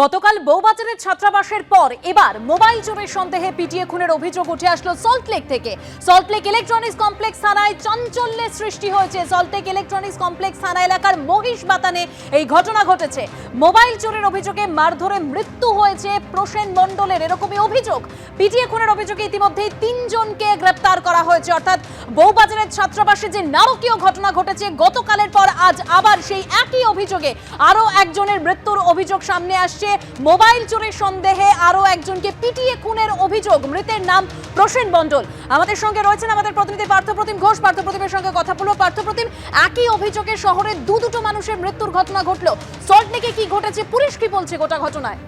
গতকাল বউবাজারের ছাত্রাবাসের পর এবার মোবাইল চোরের সন্দেহে পিটিয়ে খুনের অভিযোগ উঠে আসলো সল্টলেক থেকে। সল্টলেক ইলেকট্রনিক্স কমপ্লেক্স থানায় চাঞ্চল্যের সৃষ্টি হয়েছে। সল্টলেক ইলেকট্রনিক্স কমপ্লেক্স থানা এলাকার মহিষ বাতানে এই ঘটনা ঘটেছে। মোবাইল চোরের অভিযোগে মারধরে মৃত্যু হয়েছে প্রসেন মণ্ডলের এরকমই অভিযোগ। পিটিয়ে খুনের অভিযোগে ইতিমধ্যেই তিনজনকে গ্রেপ্তার করা হয়েছে। অর্থাৎ বউবাজারের ছাত্রাবাসে যে নারকীয় ঘটনা ঘটেছে, গতকালের পর আজ আবার সেই একই অভিযোগে আরও একজনের মৃত্যুর অভিযোগ সামনে আসছে। মোবাইল চোরের সন্দেহে আরও একজনকে পিটিয়ে খুনের অভিযোগ। মৃতের নাম প্রসেন মণ্ডল। আমাদের সঙ্গে রয়েছেন আমাদের প্রতিনিধি পার্থপ্রতিম ঘোষ। পার্থপ্রতিমের সঙ্গে কথা বলব। পার্থপ্রতিম, একই অভিযোগে শহরে দু দুটো মানুষের মৃত্যুর ঘটনা ঘটলো। সল্টলেকে কি ঘটেছে? পুলিশ কি বলছে গোটা ঘটনায়?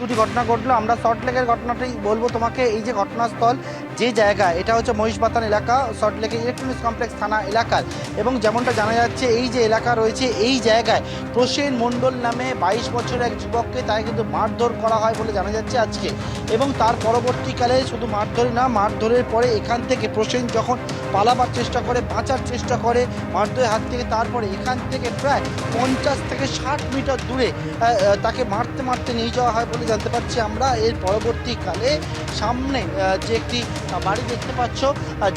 দুটি ঘটনা ঘটলো। আমরা সল্টলেকের ঘটনাটাই বলব তোমাকে। এই যে ঘটনাস্থল যে জায়গা, এটা হচ্ছে মহিষবাতান এলাকা সল্টলেকের ইলেকট্রনিক্স কমপ্লেক্স থানা এলাকার। এবং যেমনটা জানা যাচ্ছে, এই যে এলাকা রয়েছে, এই জায়গায় প্রসেন মণ্ডল নামে বাইশ বছরের এক যুবককে তাই কিন্তু মারধর করা হয় বলে জানা যাচ্ছে আজকে। এবং তার পরবর্তীকালে শুধু মারধরই না, মারধরের পরে এখান থেকে প্রসেন যখন পালাবার চেষ্টা করে, বাঁচার চেষ্টা করে, মারধরের হাত থেকে, তারপরে এখান থেকে প্রায় পঞ্চাশ থেকে ষাট মিটার দূরে তাকে তাকে মারতে মারতে নিয়ে যাওয়া হয় বলে জানতে পারছি আমরা। এর পরবর্তীকালে সামনে যে একটি বাড়ি দেখতে পাচ্ছ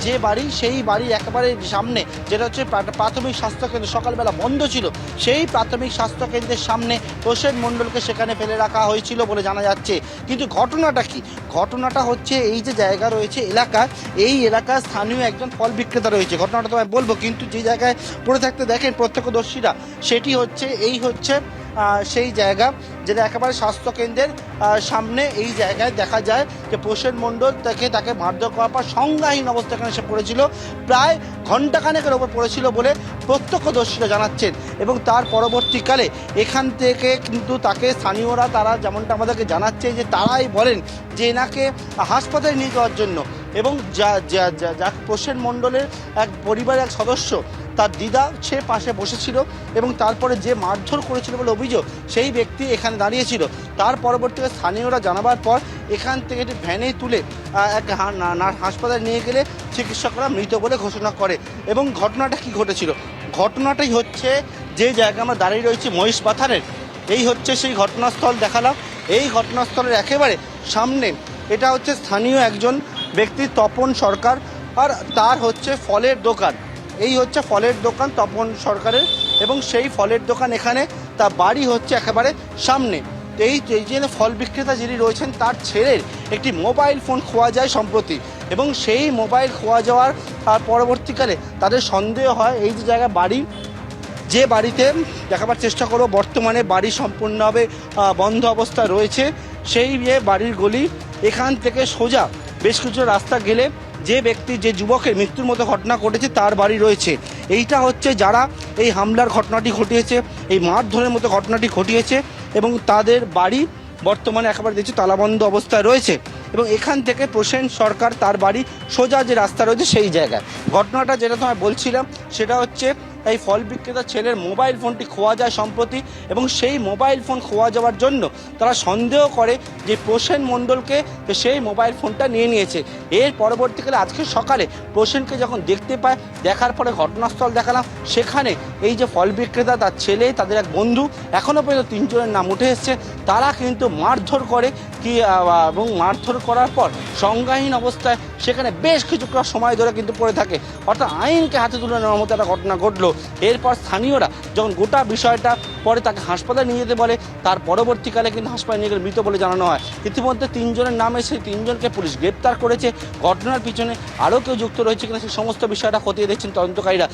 যে বাড়ি, সেই বাড়ির একেবারে সামনে, যেটা হচ্ছে প্রা- প্রাথমিক স্বাস্থ্যকেন্দ্র, সকালবেলা বন্ধ ছিল। সেই প্রাথমিক স্বাস্থ্যকেন্দ্রের সামনে প্রসেন মণ্ডলকে সেখানে ফেলে রাখা হয়েছিল বলে জানা যাচ্ছে। কিন্তু ঘটনাটা কি? ঘটনাটা হচ্ছে এই যে জায়গা রয়েছে, এলাকা, এই এলাকার স্থানীয় একজন ফল বিক্রেতা রয়েছে। ঘটনাটা তোমায় বলব, কিন্তু যে জায়গায় পড়ে থাকতে দেখেন প্রত্যক্ষদর্শীরা, সেটি হচ্ছে, এই হচ্ছে সেই জায়গা যেটা একেবারে স্বাস্থ্যকেন্দ্রের সামনে এই জায়গায় দেখা যায় যে প্রসেন মণ্ডল তাকে তাকে মারধর করার পর সংজ্ঞাহীন অবস্থা এখানে সে পড়েছিল। প্রায় ঘণ্টাখানেকের ওপর পড়েছিল বলে প্রত্যক্ষদর্শীরা জানাচ্ছেন এবং তার পরবর্তীকালে এখান থেকে কিন্তু তাকে স্থানীয়রা তারা যেমনটা আমাদেরকে জানাচ্ছে যে তারাই বলেন যে এনাকে হাসপাতালে নিয়ে যাওয়ার জন্য এবং যা যা যা যা প্রসেন মণ্ডলের এক পরিবারের এক সদস্য তার দিদা সে পাশে বসেছিল এবং তারপরে যে মারধর করেছিল বলে অভিযোগ, সেই ব্যক্তি এখানে দাঁড়িয়েছিল। তার পরবর্তীতে স্থানীয়রা জানাবার পর এখান থেকে একটি ভ্যানে তুলে এক হাসপাতালে নিয়ে গেলে চিকিৎসকরা মৃত বলে ঘোষণা করে এবং ঘটনাটা কি ঘটেছিল? ঘটনাটাই হচ্ছে যে জায়গায় আমরা দাঁড়িয়ে রয়েছি মহিষ পাথারের। এই হচ্ছে সেই ঘটনাস্থল দেখালাম। এই ঘটনাস্থলের একেবারে সামনে এটা হচ্ছে স্থানীয় একজন ব্যক্তি তপন সরকার আর তার হচ্ছে ফলের দোকান। এই হচ্ছে ফলের দোকান তপন সরকারের এবং সেই ফলের দোকান এখানে তার বাড়ি হচ্ছে একেবারে সামনে। তো এই এই যে ফল বিক্রেতা যিনি রয়েছেন, তার ছেলের একটি মোবাইল ফোন খোয়া যায় সম্প্রতি এবং সেই মোবাইল খোয়া যাওয়ার পরবর্তীকালে তাদের সন্দেহ হয় এই যে জায়গায় বাড়ি, যে বাড়িতে দেখাবার চেষ্টা করব, বর্তমানে বাড়ি সম্পূর্ণভাবে বন্ধ অবস্থা রয়েছে। সেই বাড়ির গলি এখান থেকে সোজা বেশ কিছু রাস্তা গেলে যে ব্যক্তি, যে যুবকের মৃত্যুর মতো ঘটনা ঘটেছে তার বাড়ি রয়েছে। এইটা হচ্ছে যারা এই হামলার ঘটনাটি ঘটিয়েছে, এই মারধরের মতো ঘটনাটি ঘটিয়েছে এবং তাদের বাড়ি বর্তমানে একেবারে দেখছি তালাবন্ধ অবস্থায় রয়েছে এবং এখান থেকে প্রসেন সরকার তার বাড়ি সোজা যে রাস্তা রয়েছে সেই জায়গায়। ঘটনাটা যেটা তোমায় বলছিলাম, সেটা হচ্ছে এই ফল বিক্রেতার ছেলের মোবাইল ফোনটি খোয়া যায় সম্প্রতি এবং সেই মোবাইল ফোন খোয়া যাওয়ার জন্য তারা সন্দেহ করে যে প্রসেন মণ্ডলকে সেই মোবাইল ফোনটা নিয়ে নিয়েছে। এর পরবর্তীকালে আজকে সকালে প্রসেনকে যখন দেখতে পায়, দেখার পরে ঘটনাস্থল দেখালাম। সেখানে এই যে ফল বিক্রেতা তার ছেলে, তাদের এক বন্ধু এখনও পর্যন্ত তিনজনের নাম উঠে এসছে। তারা কিন্তু মারধর করে কি এবং মারধর করার পর সংজ্ঞাহীন অবস্থায় সেখানে বেশ কিছুটা সময় ধরে কিন্তু পড়ে থাকে। অর্থাৎ আইনকে হাতে তুলে নেওয়ার মতো একটা ঘটনা ঘটলো। এরপর স্থানীয়রা যখন গোটা বিষয়টা পরে তাকে হাসপাতালে নিয়ে যেতে বলে, তার পরবর্তীকালে কিন্তু হাসপাতালে নিয়ে গেলে মৃত বলে জানানো হয়। ইতিমধ্যে তিনজনের নামে সেই তিনজনকে পুলিশ গ্রেপ্তার করেছে। ঘটনার পিছনে আরও কেউ যুক্ত রয়েছে কিনা সেই সমস্ত বিষয়টা খতিয়ে দেখছেন তদন্তকারীরা।